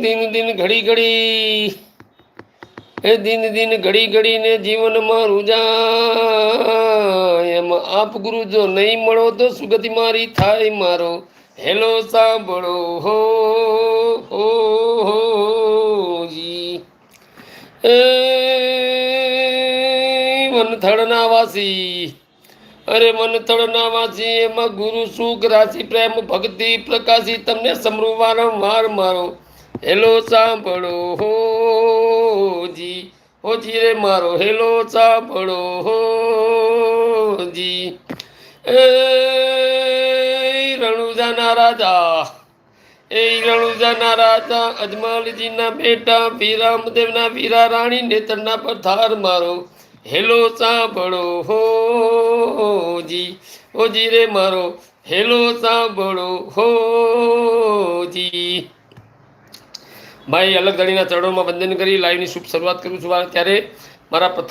દિન દિન ઘડી ઘડી. એ દિન દિન ઘડી ઘડીને જીવનમાં રૂજા. એમાં આપ ગુરુ જો નહીં મળો તો સુગતિ મારી થાય મારો. હેલો, સાંભળો. હો હો જી. એ વનથળના વાસી. અરે મનથળના વાંચી એમાં ગુરુ સુખ, રાશિ, પ્રેમ, ભક્તિ, પ્રકાશી, તમને સમરૂ વારંવાર મારો. હેલો, સાંભળો હો જી. હો જી રે મારો. હેલો, સાંભળો હો જી. એ રણુજાના રાજા. એ રણુજાના રાજા, અજમાલજીના બેટા, વીરામદેવના વીરા રાણી, નેત્રના પર ધાર મારો. હેલો સાંભળો હો જી. હો રે મારો. હેલો સાંભળો હો જી. ભાઈ, અલગ દળીના ચરણોમાં વંદન કરી, લાઈવની શુભ શરૂઆત કરું છું. ત્યારે મારા પથ્થર